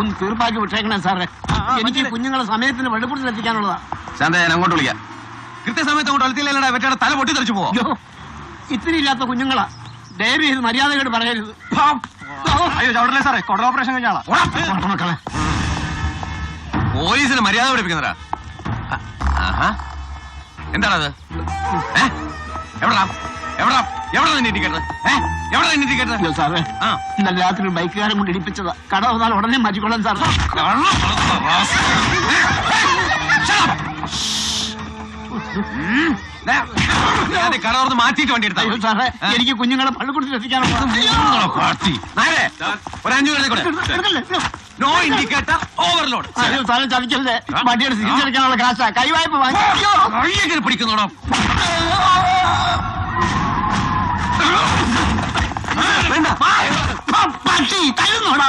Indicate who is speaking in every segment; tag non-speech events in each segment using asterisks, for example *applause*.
Speaker 1: ഒന്ന് തീർപ്പാക്കി വിട്ടേക്കണേ സാറേ. എനിക്ക് കുഞ്ഞുങ്ങളെ സമയത്തിന് വെള്ളപ്പുറത്തിൽ എത്തിക്കാനുള്ളതാ
Speaker 2: ശാന്ത ഞാൻ അങ്ങോട്ട് വിളിക്കാം.
Speaker 3: കൃത്യസമയത്ത് അങ്ങോട്ട് അളുത്തില്ലടാ വെറ്റയുടെ തല പൊട്ടി തെറിച്ചു പോവോ?
Speaker 1: ഇത്തിരി ഇല്ലാത്ത കുഞ്ഞുങ്ങളാ. ദയവ് ചെയ്ത് മര്യാദയോട് പറയരുത്.
Speaker 3: അയ്യോ ചവിടല്ലേ സാറേ? കൊടൽ ഓപ്പറേഷൻ
Speaker 1: കഴിഞ്ഞാളാ
Speaker 3: പോലീസിന് മര്യാദ പഠിപ്പിക്കുന്നതാ എന്താണത്? എവിടാ എവിടാ എവിടെ നിന്നെ ഇരിക്കരുത് ഏ? എവിടെ
Speaker 1: സാറേ.
Speaker 3: ആ.
Speaker 1: ഇന്നലെ രാത്രി ബൈക്കുകാരൻ കൊണ്ട് ഇടിപ്പിച്ചതാ. കട വന്നാൽ ഉടനെ മാറ്റിക്കൊള്ളാൻ സാർ
Speaker 3: കട തുറന്ന് മാറ്റിയിട്ട് വണ്ടി എടുത്താ
Speaker 1: സാറേ എനിക്ക് കുഞ്ഞുങ്ങളെ പള്ളിക്കൂടത്തിൽ എത്തിക്കാനുള്ള
Speaker 3: ഒരു അഞ്ചു പേരെ കൂടെ നോ ഇൻഡിക്കേറ്റർ ഓവർലോഡ്
Speaker 1: സാറേ ചതിക്കല്ലേ വണ്ടിയുടെ തിരിച്ചെടുക്കാനുള്ള കാശാ. കൈവായ്പ വാങ്ങി അയ്യോ
Speaker 3: വേണ്ട
Speaker 1: പട്ടി തരുന്നോടാ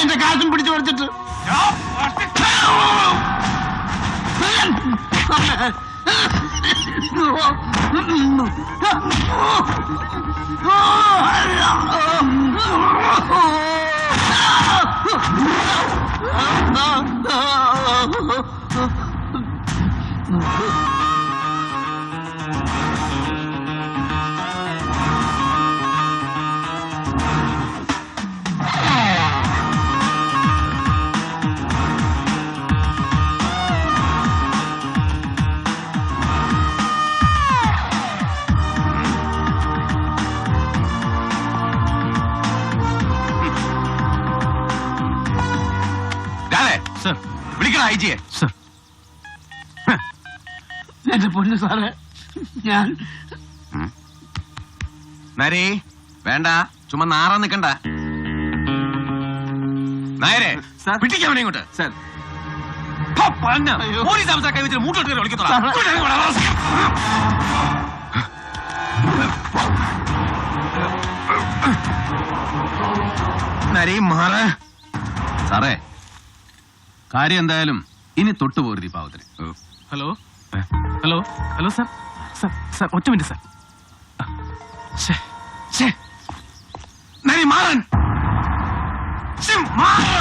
Speaker 1: എന്റെ കാശും പിടിച്ചു കൊടുത്തിട്ട്
Speaker 3: രാധേ
Speaker 2: സർ.
Speaker 1: എന്റെ പൊന്നു സാറേ. ഞാൻ
Speaker 3: നരി വേണ്ട. ചുമ്മാ നാറാൻ നിക്കണ്ട. നായരെ
Speaker 2: സാർ.
Speaker 3: ഇങ്ങോട്ട്. പോലീസ് അവസ്ഥ കൈവച്ചിട്ട് മൂട്ടോട്ട്
Speaker 1: സാറേ
Speaker 2: കാര്യം എന്തായാലും ഇനി തൊട്ടുപോകരുത് ഈ പാവത്തിന്.
Speaker 4: Hello? Hello? Hello sir. Sir sir ഒറ്റ മിനിറ്റ് സാർ.
Speaker 3: മാറാൻ.
Speaker 1: മാറൻ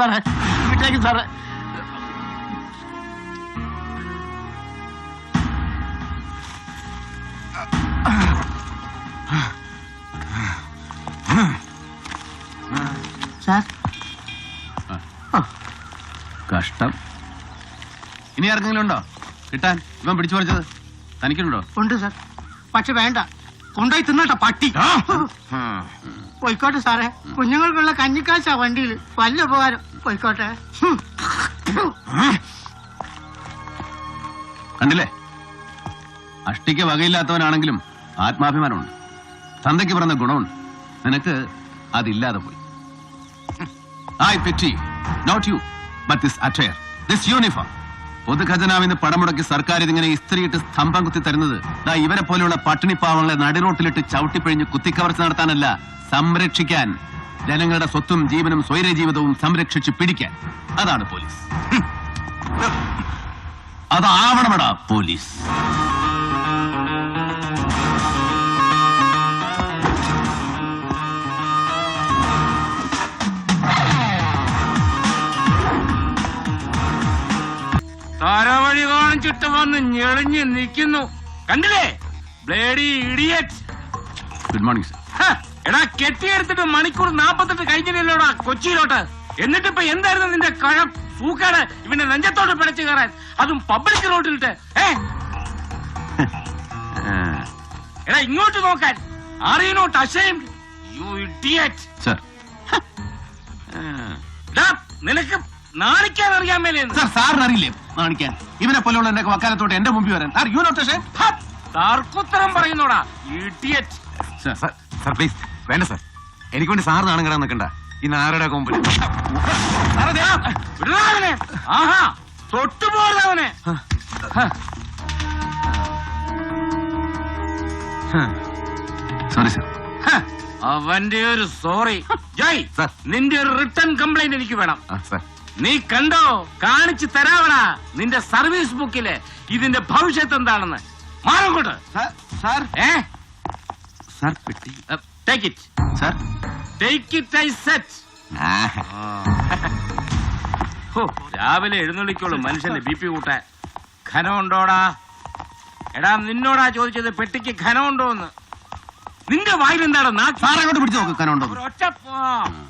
Speaker 1: സാറേ. വിട്ടേക്ക് സാറേ. സാർ.
Speaker 2: കഷ്ടം. ഇനി ആർക്കെങ്കിലും ഉണ്ടോ? കിട്ടാൻ? ഇവൻ പിടിച്ചു പറിച്ചത്. തനിക്കുണ്ടോ?
Speaker 1: ഉണ്ട് സാർ. പക്ഷെ വേണ്ട. കൊണ്ടുപോയി തിന്നട്ടെ പട്ടി. പോയിക്കോട്ടെ സാറേ. കുഞ്ഞുങ്ങൾക്കുള്ള കഞ്ഞിക്കാശാ വണ്ടിയിൽ വല്ല ഉപകാരം. പോയിക്കോട്ടെ.
Speaker 2: കണ്ടില്ലേ? അഷ്ടിക്ക് വകയില്ലാത്തവനാണെങ്കിലും ആത്മാഭിമാനമുണ്ട്. തന്തയ്ക്ക് പറഞ്ഞ ഗുണമുണ്ട്. നിനക്ക് അതില്ലാതെ പോയി. I pity. Not you but this attire this uniform പൊതുഖജനാവിന്ന് പണം മുടക്കി സർക്കാർ ഇതിങ്ങനെ ഇസ്ത്രീയിട്ട് സ്തംഭം കുത്തി തരുന്നത്. ഇവരെ പോലെയുള്ള പട്ടിണിപ്പാവങ്ങളെ നടിറോട്ടിലിട്ട് ചവിട്ടിപ്പിഴിഞ്ഞ് കുത്തിക്കവർച്ച നടത്താനല്ല സംരക്ഷിക്കാൻ ജനങ്ങളുടെ സ്വത്തും ജീവനും സ്വൈര ജീവിതവും സംരക്ഷിച്ച് പിടിക്കാൻ. അതാണ് പോലീസ്. അതാവണമെടാ പോലീസ്.
Speaker 4: തരവഴി കാണിച്ചിട്ട് വന്ന് ഞെളിഞ്ഞ് നിൽക്കുന്നു. കണ്ടില്ലേ? Bloody idiot
Speaker 2: good morning sir
Speaker 4: എടാ കെട്ടിയെടുത്തിട്ട് മണിക്കൂർ നാപ്പത്തെട്ട് കഴിഞ്ഞില്ലല്ലോടാ കൊച്ചിയിലോട്ട്. എന്നിട്ട് ഇപ്പൊ എന്തായിരുന്നു നിന്റെ കഴം? സൂക്കാട്? ഇവന്റെ നെഞ്ചത്തോട്ട് പിടച്ചു കയറാൻ. അതും പബ്ലിക് റോഡിലിട്ട് ഏ? എടാ ഇങ്ങോട്ട് നോക്കാൻ. Are you not you idiot
Speaker 2: sir
Speaker 4: നിനക്ക് നാണിക്കാൻ അറിയാൻ മേലെ
Speaker 2: സർ സാറിന് അറിയില്ലേ നാണിക്കാൻ. ഇവനെ പോലെയുള്ള എന്റെ വക്കാലത്തോട്ട് എന്റെ മുമ്പിൽ വരാൻ. സാർ യു നോട്ട്
Speaker 4: തർക്കുത്തരം പറയുന്നോടാ. Idiot
Speaker 2: sir
Speaker 3: sir sir please വേണ്ട സാർ. എനിക്ക് വേണ്ടി സാർ നാണം കിടാൻ നിൽക്കണ്ട.
Speaker 4: ഇന്ന് ആരുടെ തൊട്ടുപോകരുത്
Speaker 2: സോറി സർ
Speaker 4: അവന്റെ ഒരു സോറി. ജയ്. നിന്റെ ഒരു റിട്ടേൺ കംപ്ലൈന്റ് എനിക്ക് വേണം.
Speaker 3: സാർ.
Speaker 4: നീ കണ്ടോ? കാണിച്ചു തരാവടാ. നിന്റെ സർവീസ് ബുക്കിൽ ഇതിന്റെ ഭവിഷ്യത്ത് എന്താണെന്ന്. മാറങ്ങോട്ട്.
Speaker 3: സാർ.
Speaker 4: ഏ?
Speaker 3: സാർ പെട്ടി.
Speaker 4: Take it
Speaker 2: Sir?
Speaker 4: Take it I said ഹോ, രാവിലെ എഴുന്നള്ളിക്കോളൂ മനുഷ്യന്റെ ബി പി കൂട്ടാൻ. ഖനമുണ്ടോടാ എടാ നിന്നോടാ ചോദിച്ചത് പെട്ടിക്ക് ഘനമുണ്ടോന്ന്. നിന്റെ വായിൽ എന്താണ് നാക്ക്
Speaker 2: സാർ അങ്ങോട്ട് പിടിച്ചു നോക്ക് കനുണ്ടോ
Speaker 4: ഒരൊറ്റ പ-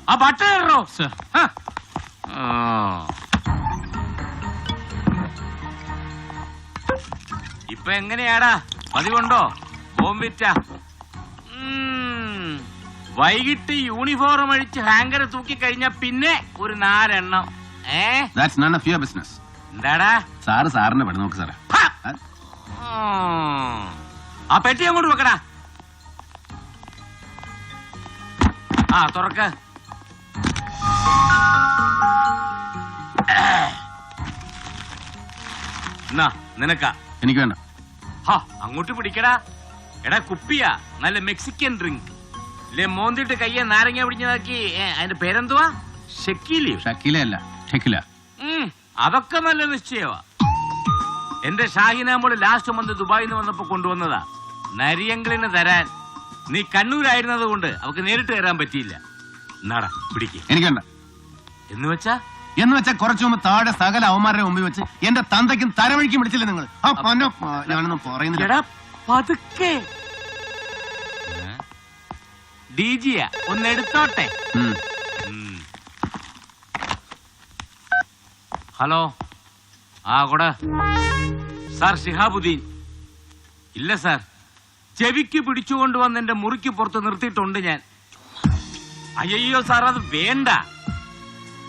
Speaker 4: ആ ഇടറോ. ഹ. ആ. ഇപ്പൊ എങ്ങനെയാടാ? പതിവുണ്ടോ? ബോംബിറ്റ. വൈകിട്ട് യൂണിഫോം അഴിച്ച് ഹാങ്കർ തൂക്കി കഴിഞ്ഞ പിന്നെ ഒരു നാലെണ്ണം. ഏ?
Speaker 2: That's none of your business
Speaker 4: എന്താടാ?
Speaker 2: സാറ് സാറിന്റെ പണി നോക്ക് സാറേ. ആ,
Speaker 4: പെട്ടി അങ്ങോട്ട് വെക്കടാ. ആ തുറക്ക. എന്നാ നിനക്കാ?
Speaker 2: എനിക്ക് വേണ്ട.
Speaker 4: ഹാ അങ്ങോട്ട് പിടിക്കടാ. എടാ കുപ്പിയാ. നല്ല മെക്സിക്കൻ ഡ്രിങ്ക് മോന്തിട്ട് കയ്യെ നാരങ്ങ പിടിഞ്ഞതാക്കി. അതിന്റെ പേരെന്തുവാ? ഷെക്കീലിയോ?
Speaker 2: ഷക്കീലല്ല ഷക്കില.
Speaker 4: അതൊക്കെ നല്ല നിശ്ചയമാ എന്റെ ഷാഹിനാമോൾ ലാസ്റ്റ് മന്ത് ദുബായിൽ നിന്ന് വന്നപ്പോ കൊണ്ടുവന്നതാ. നരിയങ്കളിന് തരാൻ. നീ കണ്ണൂരായിരുന്നത് കൊണ്ട് അവക്ക് നേരിട്ട് കയറാൻ പറ്റിയില്ല. നട പിടിക്ക.
Speaker 2: എനിക്കണ്ട
Speaker 4: എന്ന് വെച്ചാ?
Speaker 2: എന്ന് വെച്ചാൽ കുറച്ചു മുമ്പ് താഴെ സകല അവന്മാരുടെ മുമ്പിൽ വെച്ച് എന്റെ തന്തയ്ക്കും തരവഴിക്കും വിളിച്ചില്ല നിങ്ങൾ ആ പൊന്നോ ആ, ഞാനൊന്നും പറയുന്നില്ല.
Speaker 4: പതുക്കെ. ഡി ജിയാ ഒന്ന് എടുത്തോട്ടെ. ഹലോ. ആ കൂടെ. സാർ ഷിഹാബുദ്ദീൻ ഇല്ല സാർ. ചെവിക്ക് പിടിച്ചുകൊണ്ട് വന്ന് എന്റെ മുറിക്ക് പുറത്ത് നിർത്തിയിട്ടുണ്ട് ഞാൻ. അയ്യോ സാർ അത് വേണ്ട.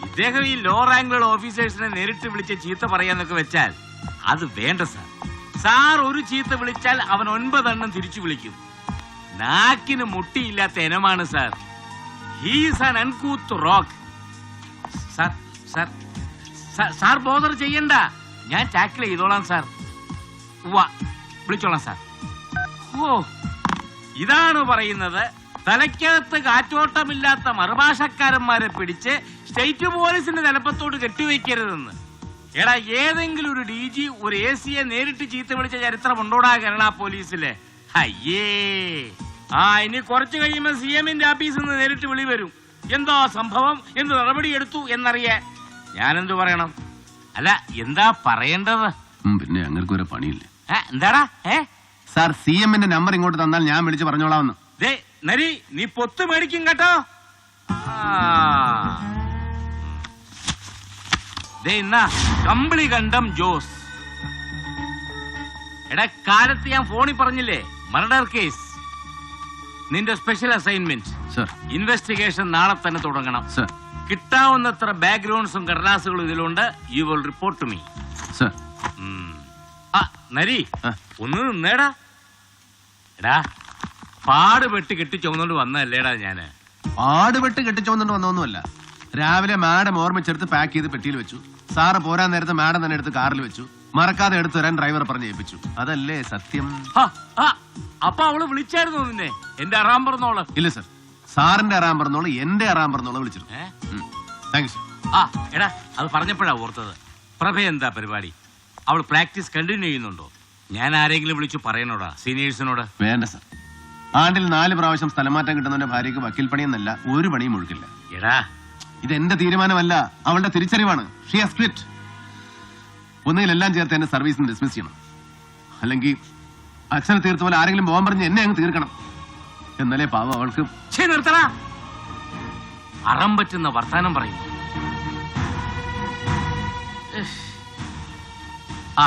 Speaker 4: ഇദ്ദേഹം ഈ ലോ റാങ്കുള്ള ഓഫീസേഴ്സിനെ നേരിട്ട് വിളിച്ച് ചീത്ത പറയാന്നൊക്കെ വെച്ചാൽ അത് വേണ്ട സാർ. സാർ ഒരു ചീത്ത വിളിച്ചാൽ അവൻ ഒൻപതെണ്ണം തിരിച്ചു വിളിക്കും. നാക്കിന് മുട്ടിയില്ലാത്ത ഇനമാണ് sir. He's an uncouth rogue sir sir sir- sir bother ചെയ്യണ്ട. ഞാൻ ടാക്കിൾ ചെയ്തോളാം സാർ. വാ വിളിച്ചോളാം സാർ. ഓ ഇതാണ് പറയുന്നത് തലയ്ക്കകത്ത് കാറ്റോട്ടമില്ലാത്ത മറുഭാഷക്കാരന്മാരെ പിടിച്ച് സ്റ്റേറ്റ് പോലീസിന്റെ തലപ്പത്തോട് കെട്ടിവെക്കരുതെന്ന്. എടാ ഏതെങ്കിലും ഒരു ഡി ജി ഒരു എ സിയെ നേരിട്ട് ചീത്ത വിളിച്ച ചരിത്രം ഉണ്ടോടാ കേരള പോലീസിലെ? അയ്യേ. ആ ഇനി കുറച്ചു കഴിയുമ്പോൾ സി എമ്മിന്റെ ഓഫീസിൽ നിന്ന് നേരിട്ട് വിളി വരും. എന്താ സംഭവം? എന്ത് നടപടി എടുത്തു എന്നറിയാൻ. ഞാനെന്തു പറയണം? അല്ല എന്താ പറയേണ്ടത്?
Speaker 2: പിന്നെ ഞങ്ങൾക്ക് ഒരു പണിയില്ല?
Speaker 4: എന്താടാ? ഏ?
Speaker 2: സാർ സി എമ്മിന്റെ നമ്പർ ഇങ്ങോട്ട് തന്നാൽ ഞാൻ വിളിച്ച് പറഞ്ഞോളാമെന്ന്.
Speaker 4: ദേ നരി നീ പൊത്ത് മേടിക്കും കേട്ടോ. കമ്പിളി കണ്ടം ജോസ്. എടാ കാലത്ത് ഞാൻ ഫോണിൽ പറഞ്ഞില്ലേ? Murder case. നിന്റെ സ്പെഷ്യൽ അസൈൻമെന്റ്
Speaker 2: സർ
Speaker 4: ഇൻവെസ്റ്റിഗേഷൻ നാളെ തന്നെ തുടങ്ങണം.
Speaker 2: സർ
Speaker 4: കിട്ടാവുന്നത്ര ബാക്ക്ഗ്രൗണ്ട്സും കടലാസുകളും ഇതിലുണ്ട്. You will report to me
Speaker 2: sir
Speaker 4: ആ നരി.
Speaker 2: ആ.
Speaker 4: ഒന്ന് നിന്നേടാ. എടാ പാടുപെട്ട് കെട്ടി ചുമന്നുകൊണ്ട് വന്നല്ലേടാ ഞാൻ.
Speaker 2: പാടുപെട്ട് കെട്ടിച്ചോന്നിട്ട് വന്നൊന്നുമല്ല രാവിലെ മാഡം ഓർമ്മിച്ചെടുത്ത് പാക്ക് ചെയ്ത് പെട്ടിയിൽ വെച്ചു. സാറ് പോരാൻ നേരത്തെ മാഡം തന്നെ എടുത്ത് കാറിൽ വെച്ചു. മറക്കാതെ എടുത്തു വരാൻ ഡ്രൈവർ പറഞ്ഞ് ഏൽപ്പിച്ചു അതല്ലേ സത്യം?
Speaker 4: ഹ, ആ, അപ്പൊ അവൾ വിളിച്ചായിരുന്നു നിന്നെ. എന്റെ അറാം പറഞ്ഞോൾ.
Speaker 2: ഇല്ല സർ. സാറിന്റെ അറാൻ പറഞ്ഞോളൂ എന്റെ അറാൻ പറഞ്ഞോളൂ വിളിച്ചിരുന്നു.
Speaker 4: ഏ?
Speaker 2: Thank you sir.
Speaker 4: ആ എടാ അത് പറഞ്ഞപ്പോഴാ ഓർത്തത്. പ്രഭ എന്താ പരിപാടി? അവൾ പ്രാക്ടീസ് കണ്ടിന്യൂ ചെയ്യുന്നുണ്ടോ? ഞാൻ ആരെങ്കിലും വിളിച്ചു പറയണോടാ സീനിയേഴ്സിനോട്?
Speaker 2: വേണ്ട സർ. ആണ്ടിൽ നാല് പ്രാവശ്യം സ്ഥലമാറ്റം കിട്ടുന്നവന്റെ ഭാര്യക്ക് വക്കീൽ പണിയെന്നല്ല ഒരു പണിയും ഒഴുക്കില്ല
Speaker 4: എടാ.
Speaker 2: ഇത് എന്റെ തീരുമാനമല്ല അവളുടെ തിരിച്ചറിവാണ്. ഷി ഹാസ് ക്വിറ്റ് ഒന്നുകിൽ എല്ലാം ചേർത്ത് എന്നെ സർവീസിന് ഡിസ്മിസ് ചെയ്യണം. അല്ലെങ്കിൽ അച്ഛനെ തീർത്ത പോലെ ആരെങ്കിലും പോകാൻ പറഞ്ഞ് എന്നെ അങ്ങ് തീർക്കണം. എന്നാലേ പാവം അവൾക്ക്
Speaker 4: അറം പറ്റുന്ന വർത്താനം പറയും. ആ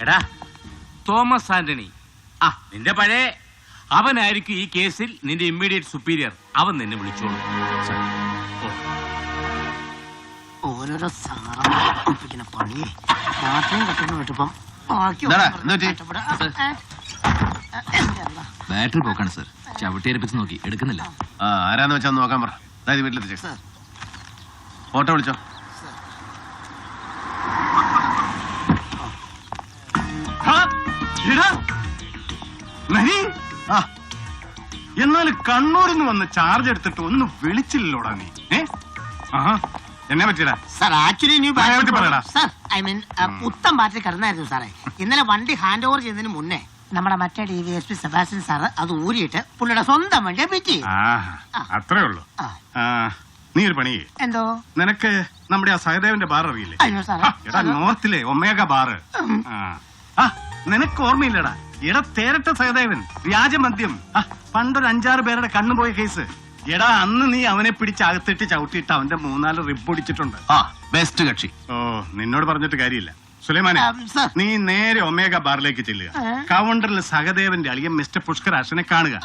Speaker 4: എടാ തോമസ് ആന്റണി. ആ നിന്റെ പഴയ അവനായിരിക്കും ഈ കേസിൽ നിന്റെ ഇമ്മീഡിയറ്റ് സുപ്പീരിയർ. അവൻ നിന്നെ വിളിച്ചോളൂ.
Speaker 1: ഓരോരോ സാറന്മാരെ പണിയെ. പണി മാത്രം കെട്ടുന്ന കേട്ടപ്പം ബാക്കി
Speaker 5: ബാറ്ററി പോക്കാണ് സർ. ചവിട്ടിയരപ്പിച്ച് നോക്കി. എടുക്കുന്നില്ല.
Speaker 2: ആ ആരാന്ന് വെച്ചാൽ നോക്കാൻ പറ. അതായത് വീട്ടിലെത്തിച്ചേ. ഓട്ടോ വിളിച്ചോ.
Speaker 5: ആ എന്നാൽ കണ്ണൂരിൽ നിന്ന് വന്ന് ചാർജ് എടുത്തിട്ട് ഒന്ന് വിളിച്ചില്ലോടാ നീ. ഏ? ആഹാ. എന്നെ പറ്റിയടാ.
Speaker 1: സാർ ആക്ച്വലി ന്യൂ
Speaker 5: എവിടെ പറയടാ?
Speaker 1: സാർ ഐ മീൻ പുത്തൻ ബാറ്ററി കിടന്നായിരുന്നു സാറേ. ഇന്നലെ വണ്ടി ഹാൻഡ് ഓവർ ചെയ്യുന്നതിന് മുന്നേ നമ്മുടെ മറ്റേ D V S P Sebastian sir അത് ഊരിയിട്ട് പുള്ളിയുടെ സ്വന്തം വണ്ടിയെ പിറ്റി
Speaker 5: ആ അത്രേ ഉള്ളൂ. നീ ഒരു പണി
Speaker 1: എന്തോ?
Speaker 5: നിനക്ക് നമ്മുടെ ആ സഹദേവന്റെ ബാർ അറിയില്ലേ?
Speaker 1: അയ്യോ സാർ
Speaker 5: ആ, എടാ നോർത്തിലെ ഒമേഗ ബാറ് ആ. ആ നിനക്ക് ഓർമ്മയില്ലടാ. എടാ തേരട്ട സഹദേവൻ വ്യാജമദ്യം. പണ്ടൊരു അഞ്ചാറ് പേരുടെ കണ്ണുപോയ കേസ് എടാ അന്ന് നീ അവനെ പിടിച്ച് അകത്തിട്ട് ചവിട്ടിയിട്ട് അവന്റെ മൂന്നാൽ റിബ് ഒടിച്ചിട്ടുണ്ട്
Speaker 2: ആ ബെസ്റ്റ് കക്ഷി.
Speaker 5: ഓ നിന്നോട് പറഞ്ഞിട്ട് കാര്യമില്ല. സുലൈമാനെ നീ നേരെ ഒമേഗ ബാറിലേക്ക് ചെല്ലുക. കൗണ്ടറിൽ സഹദേവന്റെ അളിയൻ മിസ്റ്റർ പുഷ്കർ പുഷ്കരാശനെ കാണുക.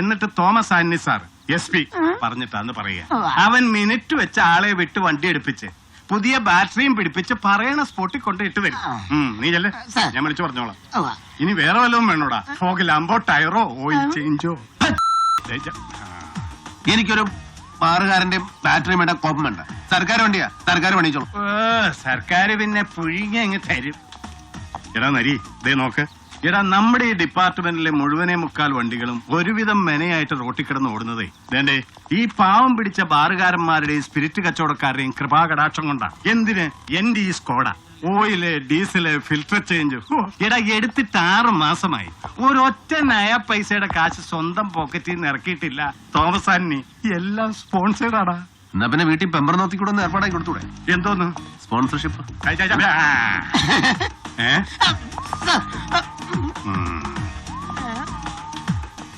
Speaker 5: എന്നിട്ട് തോമസ് ആന്നി സാർ എസ് പി പറഞ്ഞിട്ടാന്ന് പറയുക. അവൻ മിനിറ്റ് വെച്ച ആളെ വിട്ട് വണ്ടി എടുപ്പിച്ച് പുതിയ ബാറ്ററിയും പിടിപ്പിച്ച് പറയണ സ്പോട്ടിൽ കൊണ്ട് ഇട്ട് വരും. നീ ചെല്ലേ. ഞാൻ വിളിച്ചു പറഞ്ഞോളാം. ഇനി വേറെ വല്ലതും വേണോടാ? ഫോഗ് ലംബോ ടയറോ ഓയിൽ ചേഞ്ചോ
Speaker 2: എനിക്കൊരു ബാറുകാരന്റെയും ബാറ്ററി വേണ്ട കോപ്പം വേണ്ട. സർക്കാർ വണ്ടിയാ സർക്കാർ പണിച്ചോളൂ
Speaker 5: സർക്കാർ പിന്നെ പുഴുങ്ങി അങ്ങ് തരും. എടാ നരി ദേ നോക്ക്. എടാ നമ്മുടെ ഈ ഡിപ്പാർട്ട്മെന്റിലെ മുഴുവനെ മുക്കാൽ വണ്ടികളും ഒരുവിധം മെനയായിട്ട് റോട്ടിൽ കിടന്ന് ഓടുന്നതേ. വേണ്ടേ? ഈ പാവം പിടിച്ച ബാറുകാരന്മാരുടെയും സ്പിരിറ്റ് കച്ചവടക്കാരുടെയും കൃപാകടാക്ഷം കൊണ്ടാ. എന്തിന്? എന്റെ ഈ Skoda. Oil diesel filter change എടാ എടുത്തിട്ട് ആറ് മാസമായി. ഒരൊറ്റ നയ പൈസയുടെ കാശ് സ്വന്തം പോക്കറ്റിൽ നിന്ന് ഇറക്കിയിട്ടില്ല. തോമസ് ആന്നി എല്ലാം സ്പോൺസേഡാടാ
Speaker 2: എന്നാ പിന്നെ വീട്ടിൽ പെമ്പർ നോത്തി കൂടെ ഒന്ന് ഏർപ്പാടാക്കി കൊടുത്തൂടെ?
Speaker 5: എന്തോന്ന്?
Speaker 2: സ്പോൺസർഷിപ്പ് *laughs*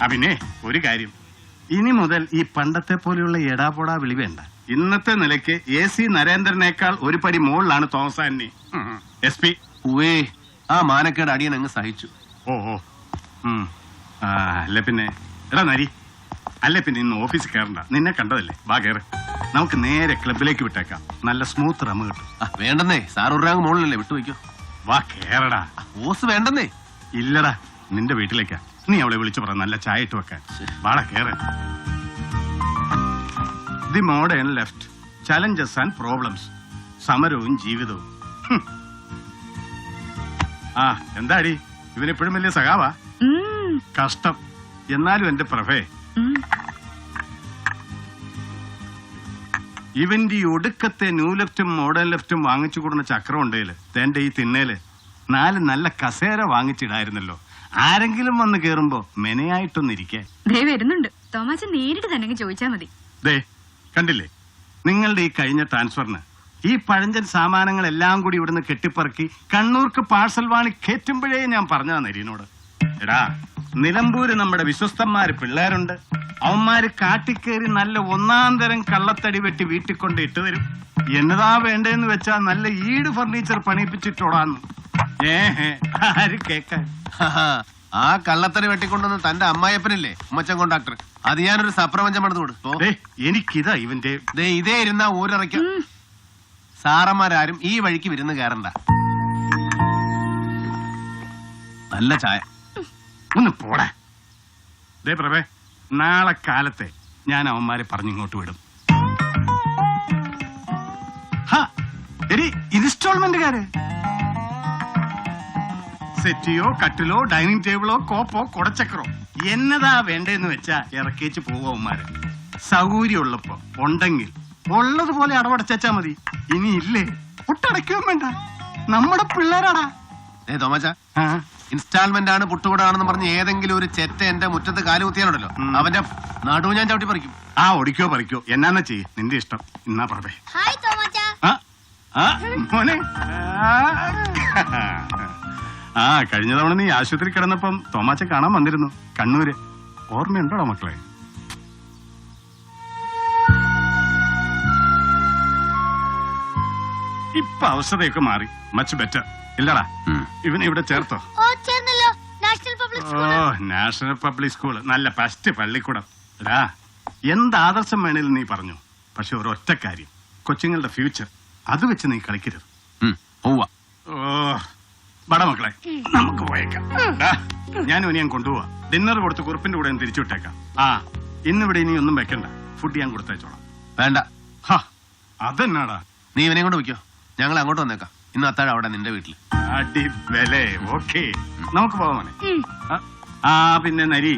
Speaker 5: അഭിനെ ഒരു കാര്യം. ഇനി മുതൽ ഈ പണ്ടത്തെ പോലെയുള്ള എടാപൊടാ വിളി വേണ്ട. ഇന്നത്തെ നിലയ്ക്ക് എ സി നരേന്ദ്രനേക്കാൾ ഒരു പടി മുകളിലാണ് തോമസ് ആന്റി എസ് പി
Speaker 2: ഉവേ ആ മാനക്കേട് അടിയൻ അങ്ങ് സഹിച്ചു.
Speaker 5: ഓ ഓ. ഉം. ആ, അല്ല പിന്നെ എടാ നരി അല്ല പിന്നെ ഇന്ന് ഓഫീസിൽ കയറണ്ട. നിന്നെ കണ്ടതല്ലേ? വാ കയറ് നമുക്ക് നേരെ ക്ലബിലേക്ക് വിട്ടേക്കാം. നല്ല സ്മൂത്ത് റമ്മ് കിട്ടും.
Speaker 2: ആ, വേണ്ടെന്നേ. സാർ ഒരു റാങ്ക് മുകളിലല്ലേ വിട്ടുവയ്ക്കോ.
Speaker 5: വാ കേറടാ.
Speaker 2: ഓസ് വേണ്ടെന്നേ.
Speaker 5: ഇല്ലടാ നിന്റെ വീട്ടിലേക്കാ. നീ അവളെ വിളിച്ചു പറ നല്ല ചായ ഇട്ട് വെക്കാൻ. വാടാ കേറ്. The modern left. Challenges and problems. സമരവും ജീവിതവും. ആ എന്താടി? ഇവനെപ്പോഴും വലിയ സഖാവാ. കഷ്ടം. എന്നാലും എന്റെ പ്രഭേ. ഇവന്റെ ഈ ഒടുക്കത്തെ ന്യൂ ലെഫ്റ്റും മോഡേൺ ലെഫ്റ്റും വാങ്ങിച്ചു കൊടുക്കുന്ന ചക്രം ഉണ്ടേൽ തന്റെ ഈ തിന്നേൽ നാല് നല്ല കസേര വാങ്ങിച്ചിടായിരുന്നല്ലോ. ആരെങ്കിലും വന്ന് കേറുമ്പോ മെനയായിട്ടൊന്നിരിക്കേ.
Speaker 6: ദേ വരുന്നുണ്ട്. തോമാച്ചൻ നേരിട്ട് തന്നെ ചോദിച്ചാ മതി.
Speaker 5: ദേ കണ്ടില്ലേ? നിങ്ങളുടെ ഈ കഴിഞ്ഞ ട്രാൻസ്ഫറിന് ഈ പഴഞ്ചൻ സാമാനങ്ങളെല്ലാം കൂടി ഇവിടുന്ന് കെട്ടിപ്പറക്കി കണ്ണൂർക്ക് പാഴ്സൽ വാണി കയറ്റുമ്പോഴേ ഞാൻ പറഞ്ഞതാണ് നരീനോട് എടാ നിലമ്പൂര് നമ്മുടെ വിശ്വസ്തന്മാര് പിള്ളേരുണ്ട്. അവന്മാര് കാട്ടിക്കേറി നല്ല ഒന്നാം തരം കള്ളത്തടി വെട്ടി വീട്ടിൽ കൊണ്ട് ഇട്ടു തരും. എന്നതാ വേണ്ടെന്ന് വെച്ചാ നല്ല ഈട് ഫർണിച്ചർ പണിയിപ്പിച്ചിട്ടോടാന്ന്. ഏഹ് ആര് കേക്കാൻ
Speaker 2: ആ കള്ളത്തടി വെട്ടിക്കൊണ്ടുവന്ന് തന്റെ അമ്മായപ്പനില്ലേ ഉമ്മച്ചൻ കോണ്ടാക്ടർ അത് ഞാനൊരു സപ്രപഞ്ചം പണിത് കൊടു ഓ,
Speaker 5: ദേ എനിക്കിതാ ഇവന്റെ
Speaker 2: ദേ ഇതേ ഇരുന്ന ഊരിറക്ക സാറന്മാരാരും ഈ വഴിക്ക് വിരുന്ന് കയറണ്ട. നല്ല ചായ.
Speaker 5: ഒന്ന് പോടാ. പ്രഭേ നാളെ കാലത്തെ ഞാൻ അവന്മാരെ പറഞ്ഞിങ്ങോട്ട് വിടും. ഹാ, സെറ്റിയോ കട്ടിലോ ഡൈനിങ് ടേബിളോ കോപ്പോ കുടച്ചക്രോ എന്നതാ വേണ്ടെന്ന് വെച്ചാ ഇറക്കിച്ച് പോവും അവന്മാര്. സൗകര്യമുള്ളപ്പോ ഉണ്ടെങ്കിൽ ഉള്ളതുപോലെ അടവടച്ചാ മതി. ഇനി ഇല്ലേ? പുട്ടടയ്ക്കുകയും വേണ്ട. നമ്മുടെ പിള്ളേരാടാ.
Speaker 2: ഏ തോമാച്ച
Speaker 5: ആ.
Speaker 2: ഇൻസ്റ്റാൾമെന്റ് ആണ് പുട്ടുകൂടാണെന്ന് പറഞ്ഞ് ഏതെങ്കിലും ഒരു ചെറ്റ എന്റെ മുറ്റത്ത് കാൽ കുത്തിയാലുണ്ടല്ലോ. അവന്റെ നടുവ് ഞാൻ ചവിട്ടി പറിക്കും.
Speaker 5: ആ ഒടിക്കോ പറിക്കോ. എന്നാന്ന് ചെയ്യ്? നിന്റെ ഇഷ്ടം. എന്നാ പറവേ
Speaker 6: ഹായ് തോമാച്ച.
Speaker 5: ആ ആ മോനെ. ആ. ആ കഴിഞ്ഞ തവണ നീ ആശുപത്രി കിടന്നപ്പം തോമാച്ച കാണാൻ വന്നിരുന്നു. കണ്ണൂര്. ഓർമ്മയുണ്ടോടാ മക്കളെ? ഇപ്പൊ അവസ്ഥയൊക്കെ മാറി. മച്ച് ബെറ്റർ ഇല്ലടാ.
Speaker 2: ഇവൻ
Speaker 5: ഇവനെ ഇവിടെ ചേർത്തോ.
Speaker 6: ഓ ചേർന്നല്ലോ. നാഷണൽ പബ്ലിക്
Speaker 5: ഓ നാഷണൽ പബ്ലിക് സ്കൂൾ നല്ല ഫസ്റ്റ് പള്ളിക്കൂടം. എടാ എന്ത് ആദർശം വേണേലും നീ പറഞ്ഞു. പക്ഷെ ഒരൊറ്റ കാര്യം. കൊച്ചുങ്ങളുടെ ഫ്യൂച്ചർ അത് വെച്ച് നീ കളിക്കരുത്. ഓ വട മക്കളെ നമുക്ക് പോയേക്കാം. ഞാൻ ഞാനും ഇനി ഞാൻ കൊണ്ടുപോവാ. ഡിന്നർ കൊടുത്ത് കുറിപ്പിന്റെ കൂടെ ഞാൻ തിരിച്ചു വിട്ടേക്കാം. ആ ഇന്നിവിടെ ഇനി ഒന്നും വെക്കണ്ട. ഫുഡ് ഞാൻ കൊടുത്തയച്ചോളാം.
Speaker 2: വേണ്ട.
Speaker 5: ഹാ അതെന്നാടാ?
Speaker 2: നീ ഇവനെ കൊണ്ട് വയ്ക്കോ. ഞങ്ങൾ അങ്ങോട്ട് വന്നേക്കാം. ഇന്ന് അത്താഴം അവിടെ നിന്റെ വീട്ടിൽ
Speaker 5: ഓക്കെ. നമുക്ക് പോവാമനെ ആ പിന്നെ നരി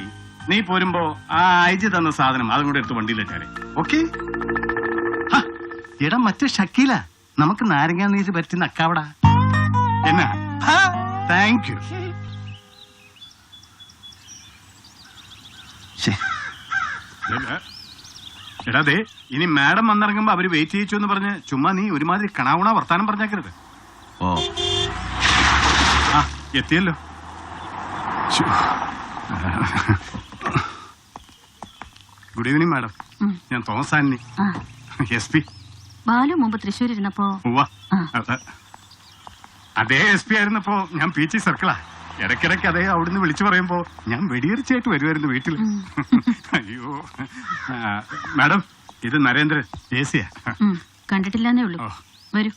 Speaker 5: നീ പോരുമ്പോ ആ അയച്ചു തന്ന സാധനം അതും കൂടെ എടുത്ത് വണ്ടിയിലിട്ടാരെ ഓക്കെ? എടാ മറ്റേ ഷക്കീല. നമുക്ക് നാരങ്ങ നീര് പറ്റി നക്കാവടാ. എന്നാ? താങ്ക് യു
Speaker 2: ശരി
Speaker 5: എടാ ദേ ഇനി മാഡം വന്നിറങ്ങുമ്പോ അവർ വെയിറ്റ് ചെയ്യിച്ചു എന്ന് പറഞ്ഞ് ചുമ്മാ നീ ഒരുമാതിരി കണാവുണ വർത്താനം പറഞ്ഞേക്കരുത്.
Speaker 2: ഓ.
Speaker 5: ആ എത്തിയല്ലോ. Good evening madam. ഞാൻ തോമസ് ആന്റണി. എസ് പി
Speaker 6: ബാലു മുമ്പ്
Speaker 5: തൃശ്ശൂരിരുന്നപ്പോ അതേ എസ് പി ആയിരുന്നപ്പോ ഞാൻ പി ജി സർക്കിളാ ഇടയ്ക്കിടയ്ക്ക് അതേ അവിടുന്ന് വിളിച്ചു പറയുമ്പോ ഞാൻ വെടിയേറിച്ചായിട്ട് വരുമായിരുന്നു വീട്ടിൽ അയ്യോ. മാഡം ഇത് നരേന്ദ്രൻ ഏസിയാ സിയാ
Speaker 6: കണ്ടിട്ടില്ലെന്നേ ഉള്ളൂ. വരൂ.